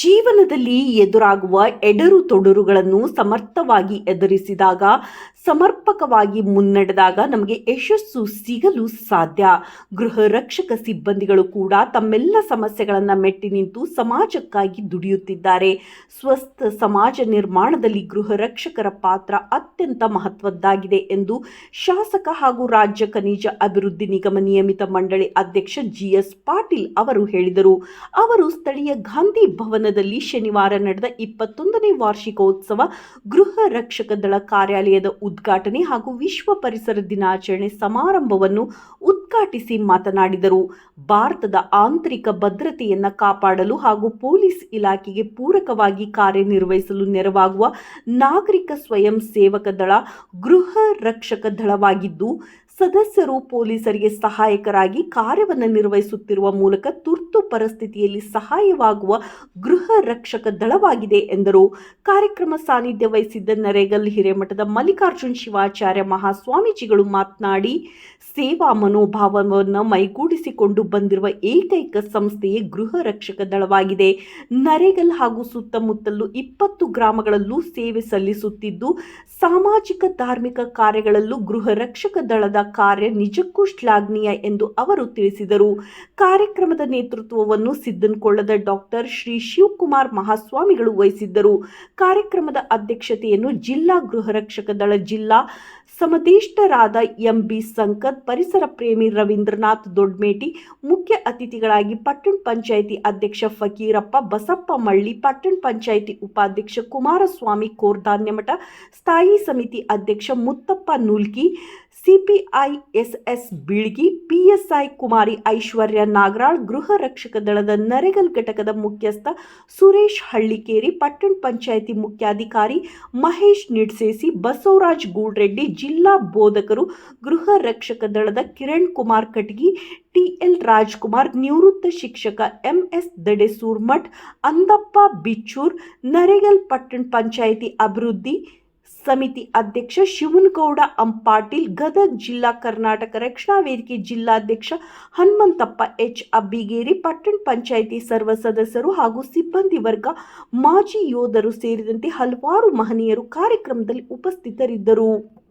ಜೀವನದಲ್ಲಿ ಎದುರಾಗುವ ಎಡರು ತೊಡರುಗಳನ್ನು ಸಮರ್ಥವಾಗಿ ಎದುರಿಸಿದಾಗ, ಸಮರ್ಪಕವಾಗಿ ಮುನ್ನಡೆದಾಗ ನಮಗೆ ಯಶಸ್ಸು ಸಿಗಲು ಸಾಧ್ಯ. ಗೃಹ ರಕ್ಷಕ ಸಿಬ್ಬಂದಿಗಳು ಕೂಡ ತಮ್ಮೆಲ್ಲ ಸಮಸ್ಯೆಗಳನ್ನು ಮೆಟ್ಟಿ ನಿಂತು ಸಮಾಜಕ್ಕಾಗಿ ದುಡಿಯುತ್ತಿದ್ದಾರೆ. ಸ್ವಸ್ಥ ಸಮಾಜ ನಿರ್ಮಾಣದಲ್ಲಿ ಗೃಹ ರಕ್ಷಕರ ಪಾತ್ರ ಅತ್ಯಂತ ಮಹತ್ವದ್ದಾಗಿದೆ ಎಂದು ಶಾಸಕ ಹಾಗೂ ರಾಜ್ಯ ಖನಿಜ ಅಭಿವೃದ್ಧಿ ನಿಗಮ ನಿಯಮಿತ ಮಂಡಳಿ ಅಧ್ಯಕ್ಷ ಜಿಎಸ್ ಪಾಟೀಲ್ ಅವರು ಹೇಳಿದರು. ಅವರು ಸ್ಥಳೀಯ ಗಾಂಧಿ ಭವನದಲ್ಲಿ ಶನಿವಾರ ನಡೆದ ಇಪ್ಪತ್ತೊಂದನೇ ವಾರ್ಷಿಕೋತ್ಸವ ಗೃಹ ರಕ್ಷಕ ದಳ ಕಾರ್ಯಾಲಯದ ಉದ್ಘಾಟನೆ ಹಾಗೂ ವಿಶ್ವ ಪರಿಸರ ದಿನಾಚರಣೆ ಸಮಾರಂಭವನ್ನು ಉದ್ಘಾಟಿಸಿ ಮಾತನಾಡಿದರು. ಭಾರತದ ಆಂತರಿಕ ಭದ್ರತೆಯನ್ನು ಕಾಪಾಡಲು ಹಾಗೂ ಪೊಲೀಸ್ ಇಲಾಖೆಗೆ ಪೂರಕವಾಗಿ ಕಾರ್ಯನಿರ್ವಹಿಸಲು ನೆರವಾಗುವ ನಾಗರಿಕ ಸ್ವಯಂ ಸೇವಕ ದಳ ಗೃಹ ರಕ್ಷಕ ದಳವಾಗಿದ್ದು, ಸದಸ್ಯರು ಪೊಲೀಸರಿಗೆ ಸಹಾಯಕರಾಗಿ ಕಾರ್ಯವನ್ನು ನಿರ್ವಹಿಸುತ್ತಿರುವ ಮೂಲಕ ತುರ್ತು ಪರಿಸ್ಥಿತಿಯಲ್ಲಿ ಸಹಾಯವಾಗುವ ಗೃಹ ರಕ್ಷಕ ದಳವಾಗಿದೆ ಎಂದರು. ಕಾರ್ಯಕ್ರಮ ಸಾನ್ನಿಧ್ಯ ವಹಿಸಿದ್ದ ನರೇಗಲ್ ಹಿರೇಮಠದ ಮಲ್ಲಿಕಾರ್ಜುನ್ ಶಿವಾಚಾರ್ಯ ಮಹಾಸ್ವಾಮೀಜಿಗಳು ಮಾತನಾಡಿ, ಸೇವಾ ಮನೋಭಾವವನ್ನು ಮೈಗೂಡಿಸಿಕೊಂಡು ಬಂದಿರುವ ಏಕೈಕ ಸಂಸ್ಥೆಯೇ ಗೃಹ ರಕ್ಷಕ ದಳವಾಗಿದೆ. ನರೇಗಲ್ ಹಾಗೂ ಸುತ್ತಮುತ್ತಲು ಇಪ್ಪತ್ತು ಗ್ರಾಮಗಳಲ್ಲೂ ಸೇವೆ ಸಲ್ಲಿಸುತ್ತಿದ್ದು, ಸಾಮಾಜಿಕ ಧಾರ್ಮಿಕ ಕಾರ್ಯಗಳಲ್ಲೂ ಗೃಹ ರಕ್ಷಕ ದಳದ ಕಾರ್ಯ ನಿಜಕ್ಕೂ ಶ್ಲಾಘನೀಯ ಎಂದು ಅವರು ತಿಳಿಸಿದರು. ಕಾರ್ಯಕ್ರಮದ ನೇತೃತ್ವವನ್ನು ಸಿದ್ದನ್ಕೊಳ್ಳದ ಡಾಕ್ಟರ್ ಶ್ರೀ ಶಿವಕುಮಾರ್ ಮಹಾಸ್ವಾಮಿಗಳು ವಹಿಸಿದ್ದರು. ಕಾರ್ಯಕ್ರಮದ ಅಧ್ಯಕ್ಷತೆಯನ್ನು ಜಿಲ್ಲಾ ಗೃಹ ರಕ್ಷಕ ದಳ ಜಿಲ್ಲಾ ಸಮದೇಷ್ಟರಾದ ಎಂಬಿ ಸಂಕತ್, ಪರಿಸರ ಪ್ರೇಮಿ ರವೀಂದ್ರನಾಥ್ ದೊಡ್ಮೇಟಿ, ಮುಖ್ಯ ಅತಿಥಿಗಳಾಗಿ ಪಟ್ಟಣ ಪಂಚಾಯಿತಿ ಅಧ್ಯಕ್ಷ ಫಕೀರಪ್ಪ, ಬಸಪ್ಪ ಮಳ್ಳಿ, ಪಟ್ಟಣ ಪಂಚಾಯಿತಿ ಉಪಾಧ್ಯಕ್ಷ ಕುಮಾರಸ್ವಾಮಿ ಕೋರ್ಧಾನ್ಯಮಠ ಸ್ಥಾಯಿ ಸಮಿತಿ ಅಧ್ಯಕ್ಷ Muttappa Nulki CPI S S Bilgi PSI Kumari Aishwarya Nagaral ಗೃಹ ರಕ್ಷಕ ದಳದ ನರೆಗಲ್ ಘಟಕದ ಮುಖ್ಯಸ್ಥ ಸುರೇಶ್ ಹಳ್ಳಿಕೇರಿ, ಪಟ್ಟಣ ಪಂಚಾಯಿತಿ ಮುಖ್ಯಾಧಿಕಾರಿ ಮಹೇಶ್ ನಿಡ್ಸೇಸಿ, ಬಸವರಾಜ್ ಗೂಡ್ರೆಡ್ಡಿ, ಜಿಲ್ಲಾ ಬೋಧಕರು ಗೃಹ ರಕ್ಷಕ ದಳದ ಕಿರಣ್ ಕುಮಾರ್ ಕಟ್ಗಿ, ಟಿಎಲ್ ರಾಜ್ಕುಮಾರ್, ನಿವೃತ್ತ ಶಿಕ್ಷಕ ಎಂಎಸ್ ದಡೆಸೂರ್ಮಠ್ ಅಂದಪ್ಪ ಬಿಚ್ಚೂರ್, ನರೇಗಲ್ ಪಟ್ಟಣ ಪಂಚಾಯಿತಿ ಅಭಿವೃದ್ಧಿ ಸಮಿತಿ ಅಧ್ಯಕ್ಷ ಶಿವನಗೌಡ ಅಂಪಾಟೀಲ್, ಗದಗ್ ಜಿಲ್ಲಾ ಕರ್ನಾಟಕ ರಕ್ಷಣಾ ವೇದಿಕೆ ಜಿಲ್ಲಾಧ್ಯಕ್ಷ ಹನುಮಂತಪ್ಪ ಎಚ್. ಅಬ್ಬಿಗೇರಿ, ಪಟ್ಟಣ ಪಂಚಾಯಿತಿ ಸರ್ವ ಸದಸ್ಯರು ಹಾಗೂ ಸಿಬ್ಬಂದಿ ವರ್ಗ, ಮಾಜಿ ಯೋಧರು ಸೇರಿದಂತೆ ಹಲವಾರು ಮಹನೀಯರು ಕಾರ್ಯಕ್ರಮದಲ್ಲಿ ಉಪಸ್ಥಿತರಿದ್ದರು.